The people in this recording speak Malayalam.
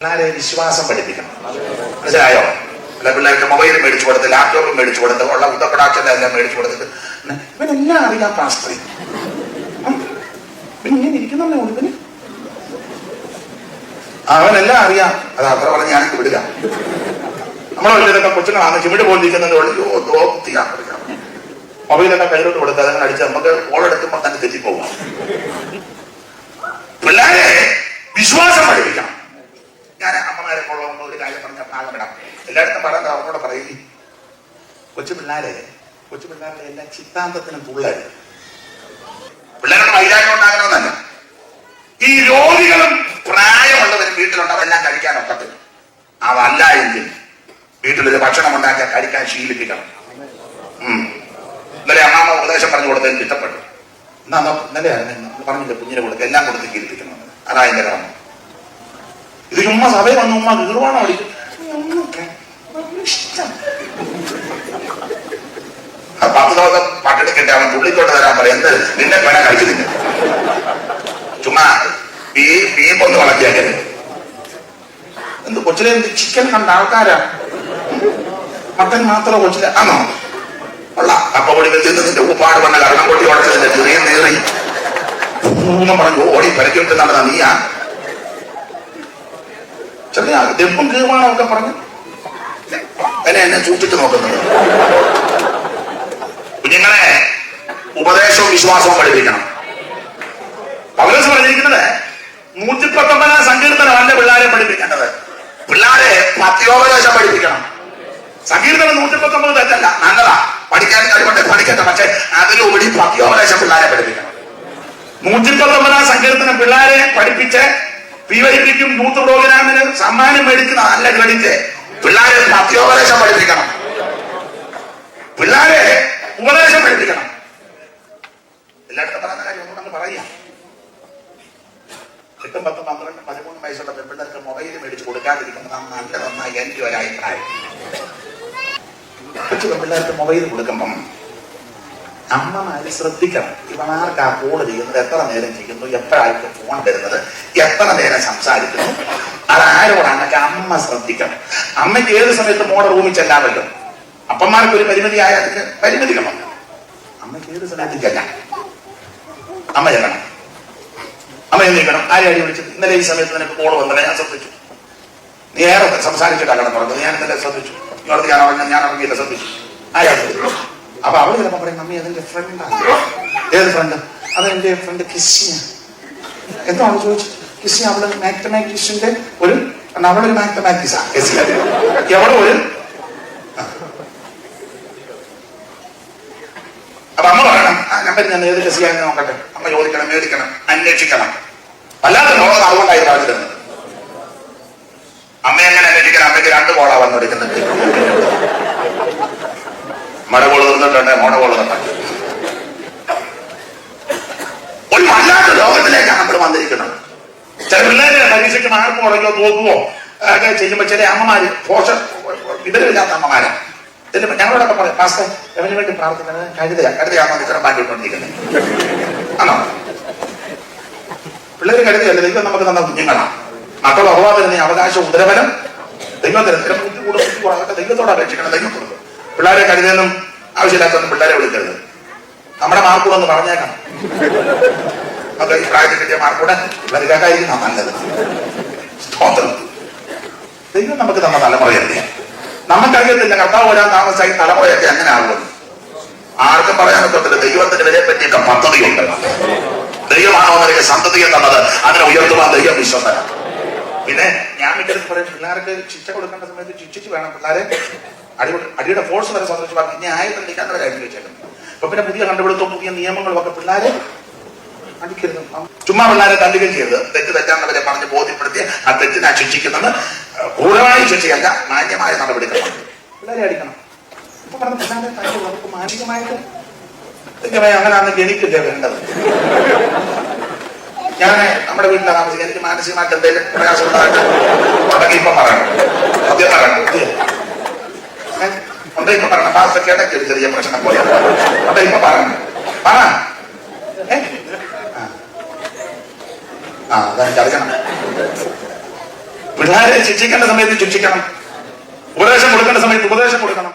പിള്ളേരെ വിശ്വാസം പഠിപ്പിക്കണം. മനസ്സിലായോ? അല്ല പിള്ളേർക്ക് മൊബൈൽ മേടിച്ചു കൊടുത്ത് ലാപ്ടോപ്പ് മേടിച്ചു കൊടുത്ത് ഉള്ള ഉത്തപ്രടാക്ഷന്റെ എല്ലാം മേടിച്ചു കൊടുത്തിട്ട് ഇവനെല്ലാം അറിയാം പിന്നെ ഇങ്ങനെ ഇരിക്കുന്നല്ലേ ഇവന്? അവനെല്ലാം അറിയാം. അത് അത്ര പറഞ്ഞ് ഞാനൊക്കെ വിടുക നമ്മളെ വലിയതൊക്കെ കൊച്ചുങ്ങളാണ്. ചിമിട് പോലിരിക്കുന്നത് മൊബൈലൊക്കെ കയ്യിലോട്ട് കൊടുത്ത് അതങ്ങനെ അടിച്ച് നമുക്ക് ഓളെടുക്കുമ്പോൾ തന്നെ തെറ്റിപ്പോകും പിള്ളേരെ വിശ്വാസം പഠിപ്പിക്കണം ഞാൻ അമ്മമാരെ കൊള്ളുന്ന ഒരു കാര്യം പറഞ്ഞ ഭാഗം ഇടാം എല്ലായിടത്തും പറയാൻ അവരോട് പറയും. കൊച്ചു പിള്ളാരെ കൊച്ചു പിള്ളാരുടെ എല്ലാ ചിത്താന്തത്തിനും തുള്ളരുത് പിള്ളേരുടെ വൈരാഗ്യം ഉണ്ടാകണമെന്നല്ല. ഈ രോഗികളും പ്രായമുള്ളവരും വീട്ടിലുണ്ട് അതെല്ലാം കഴിക്കാൻ ഒക്കത്തില്ല. അതല്ല എങ്കിൽ വീട്ടിലൊരു ഭക്ഷണം ഉണ്ടാക്കാൻ കഴിക്കാൻ ശീലിപ്പിക്കണം. ഇന്നലെ അമ്മാമ്മ ഉപദേശം പറഞ്ഞു കൊടുത്തത് ഇഷ്ടപ്പെട്ടു. എന്നാ ഇന്നലെ പറഞ്ഞില്ല കുഞ്ഞിനെ കൊടുത്ത് എല്ലാം കൊടുത്ത് ശീലിപ്പിക്കണം അതാ എന്റെ കാരണം ഇത് ഉമ്മ സഭയിൽ വന്ന് ഉമ്മ ഗീർവാണം അടിക്കും ഇഷ്ടം ആ പത്ത് ദിവസം പട്ടിണിക്കിട്ട് അവൻ പുള്ളിക്കോട്ട് തരാൻ പറയും. എന്ത്? നിന്നെ വേണ കഴിച്ചു ചുമ്മാ ഈ ബീമ്പൊന്ന് വളർത്തിയാക്കരുത് എന്ത് കൊച്ചിലെ എന്ത് ചിക്കൻ കണ്ട ആൾക്കാരാ? മട്ടൻ മാത്രം കൊച്ചിലെ. ആണോ? ഉള്ള അപ്പ പൊടി വെച്ചിട്ട് നിന്റെ ഉപ്പാട് വന്ന കരണം കൊട്ടി ഉടച്ചതിന്റെ ചെറിയ നീറി. ഊന്നും പറഞ്ഞു ഓടി പരക്കിട്ട് നടന്ന നീയാ? ചെറിയ ദെപ്പും കീഴ്മാണം ഒക്കെ പറഞ്ഞു. എന്നെ എന്നെ സൂക്ഷിച്ചു നോക്കുന്നത്? കുഞ്ഞുങ്ങളെ ഉപദേശവും വിശ്വാസവും പഠിപ്പിക്കണം. പൗലോസ് പറഞ്ഞിരിക്കുന്നത് നൂറ്റി പത്തൊമ്പതാം സങ്കീർത്തനം അവന്റെ പിള്ളേരെ പഠിപ്പിക്കേണ്ടത്. പിള്ളേരെ പത്യോപദേശം പഠിപ്പിക്കണം. സങ്കീർത്തനം നൂറ്റി പത്തൊമ്പത് തെറ്റല്ല നല്ലതാ. പഠിക്കാൻ കഴിവുണ്ട് പഠിക്കട്ടെ പക്ഷെ അതിലുപരി പത്യോപദേശം പിള്ളേരെ പഠിപ്പിക്കണം. നൂറ്റി പത്തൊമ്പതാം സങ്കീർത്തനം പിള്ളേരെ പഠിപ്പിച്ച് പിവൈപ്പിക്കും യൂത്ത് പ്രോഗ്രാമിന് സമ്മാനം മേടിക്കുന്ന നല്ല ക്രെഡിറ്റ്. പിള്ളേരെ സത്യോപദേശം പഠിപ്പിക്കണം. പിള്ളേരെ ഉപദേശം പഠിപ്പിക്കണം. എല്ലായിടത്തും പറയുന്ന കാര്യം ഒന്നുകൊണ്ട് പറയാം. എട്ടും പത്തും പന്ത്രണ്ടും പതിമൂന്നും വയസ്സുള്ള പെൺപിള്ളേർക്ക് മൊബൈൽ മേടിച്ച് കൊടുക്കാതിരിക്കുന്നത് നല്ലതെന്നാണ് എന്റെ ഒരു അഭിപ്രായം. കൊച്ചു പെൺപിള്ളേർക്ക് മൊബൈൽ കൊടുക്കുമ്പം അമ്മമാര് ശ്രദ്ധിക്കണം. ഇവനാർക്കാ കോൾ ചെയ്യുന്നത് എത്ര നേരം ചെയ്യുന്നു എപ്പോഴായിട്ട് ഫോൺ വരുന്നത് എത്ര നേരം സംസാരിക്കുന്നു അത് അമ്മ ശ്രദ്ധിക്കണം. അമ്മയ്ക്ക് ഏത് സമയത്ത് മോടെ റൂമിൽ ചെല്ലാമല്ലോ. അപ്പന്മാർക്ക് ഒരു പരിമിതി ആയാൽ അതിന് പരിമിതികളുണ്ട് അമ്മയ്ക്ക് ഏത് സമയത്ത് ചെല്ലാം. അമ്മ ചെല്ലണം. അമ്മ എന്തിക്കണം ആരെ അടി വിളിച്ചത് ഇന്നലെ ഈ സമയത്ത് നിനക്ക് കോൾ വന്നില്ല ഞാൻ ശ്രദ്ധിച്ചു. നീ ഏറെ സംസാരിച്ചിട്ടാണ് കടന്നു ഞാൻ ഇന്നലെ ശ്രദ്ധിച്ചു. ഇവിടെ ഞാൻ അറിഞ്ഞ ഞാൻ അറിഞ്ഞില്ല ശ്രദ്ധിച്ചു. ആരാ അപ്പൊ അവൾ ചിലപ്പോ പറയും മമ്മി അതെന്റെ ഫ്രണ്ടാണ് ഏത് ഫ്രണ്ട് അതെന്റെ ഫ്രണ്ട് കിസ്സിയ. എന്താണ് ചോദിച്ചു കിസ്സി അവൾ മാത്തമാറ്റിക്സിന്റെ ഒരു അവളൊരു മാത്തമാറ്റിക്സാ എവിടെ ഒരു ആ. അപ്പൊ അമ്മ പറയണം ആ ഞാൻ ഏത് കിസ്സിയാന്ന് നോക്കട്ടെ. അമ്മ ചോദിക്കണം മേടിക്കണം അന്വേഷിക്കണം. അല്ലാതെ ലോകം അതുകൊണ്ടായി പറഞ്ഞിരുന്നത് അമ്മ എങ്ങനെ അന്വേഷിക്കണം? അമ്മയ്ക്ക് രണ്ട് കോളാ വന്നെടുക്കുന്നുണ്ട് മഴ കോൾ തന്നിട്ടുണ്ട് മോണ കോൾ തന്നിട്ടുണ്ട് ഒരു വല്ലാത്ത ലോകത്തിലേക്കാണ് നമ്മൾ വന്നിരിക്കുന്നത്. ചില പിള്ളേരെ പരീക്ഷയ്ക്ക് മാർക്ക് കുറയ്ക്കോ തോക്കുവോ ഒക്കെ ചെയ്യുമ്പോൾ ചില അമ്മമാര് പോഷ വിവരമില്ലാത്ത അമ്മമാരാണ് ചെല്ലുമ്പോൾ ഞങ്ങളോടൊക്കെ പറയും പാസ്റ്റർ എവന് വേണ്ടി പ്രാർത്ഥിക്കുന്നത് കഴുതയാ. കഴുതയാണോ ഇത്ര മാറ്റിക്കൊണ്ടിരിക്കുന്നത്? ആണോ? പിള്ളേർ കരുതിയല്ല ദൈവം നമുക്ക് തന്ന കുഞ്ഞുങ്ങളാണ് മക്കൾ അഥവാ തരുന്ന അവകാശ ഉദരവനം ദൈവം തരുന്ന ബുദ്ധി കൂടെ ബുദ്ധി ദൈവത്തോട് അപേക്ഷിക്കണം ദൈവം കൊടുക്കും പിള്ളേരെ കരുതിയൊന്നും ആവശ്യമില്ലാത്തൊന്നും പിള്ളേരെ വിളിക്കരുത്. നമ്മുടെ മാർക്ക് വന്ന് പറഞ്ഞേക്കാം അത് ഈ പ്രായത്തിൽ കിട്ടിയ മാർക്കൂടെ വലുതായിരിക്കുന്ന നല്ലത്. സ്തോത്രം. ദൈവം നമുക്ക് തന്ന തലമുറയല്ലേ? നമുക്കറിയത്തില്ല കർത്താവ് വരാൻ താമസമായി തലമുറയൊക്കെ അങ്ങനെ ആകുമെന്ന് ആർക്കും പറയാൻ ഒക്കത്തില്ല. ദൈവത്തിന്റെ വരെ പറ്റിയൊക്കെ പദ്ധതിയുണ്ട്. ദൈവമാണോ എന്നൊക്കെ സന്തതിയെ തന്നത്? അതിനെ ഉയർത്തുവാൻ ദൈവം വിശ്വസനം പിന്നെ ഞാൻ മിക്കടുത്ത് പറയും പിള്ളേർക്ക് ശിക്ഷ കൊടുക്കേണ്ട സമയത്ത് ശിക്ഷിച്ച് വേണം. പിള്ളേരെ അടി അടിയുടെ ഫോഴ്സ് വരെ സംബന്ധിച്ച് പറഞ്ഞു ഇനി ആയിരത്തി അത്ര കാര്യം വെച്ചേക്കുന്നത് അപ്പൊ പിന്നെ പുതിയ കണ്ടുപിടുത്തവും പുതിയ നിയമങ്ങളും ഒക്കെ പിള്ളേരെ ചുമ്മാ പിള്ളേരെ തല്ലുകയും ചെയ്ത് തെറ്റ് തെറ്റാന്നവരെ പറഞ്ഞ് ബോധ്യപ്പെടുത്തി ആ തെറ്റിനെ ശിക്ഷിക്കുന്നത് ക്രൂരമായ ശിക്ഷയല്ല മാന്യമായ നടപടി പിള്ളേരെ അടിക്കണം. ഇപ്പൊ എനിക്കില്ലേ വേണ്ടത്. ഞാൻ നമ്മുടെ വീട്ടിലാണ് താമസിക്കുക എനിക്ക് മാനസികമായിട്ട് എന്തെങ്കിലും പ്രയാസം ഉണ്ടായിട്ട് ഉണ്ടെങ്കിൽ ഇപ്പം പറയണം. സത്യം പറയണം. ഏ? ഉണ്ട് ഇപ്പൊ പറയണം. പാസ്റ്റൊക്കെ ഇടയ്ക്ക് ഒരു ചെറിയ പ്രശ്നം പോലെ. ഉണ്ട് ഇപ്പൊ പറയണം. പറ. ആ. അതെനിക്ക് അറിയണം. പിള്ളേരെ ശിക്ഷിക്കേണ്ട സമയത്ത് ശിക്ഷിക്കണം. ഉപദേശം കൊടുക്കേണ്ട സമയത്ത് ഉപദേശം കൊടുക്കണം.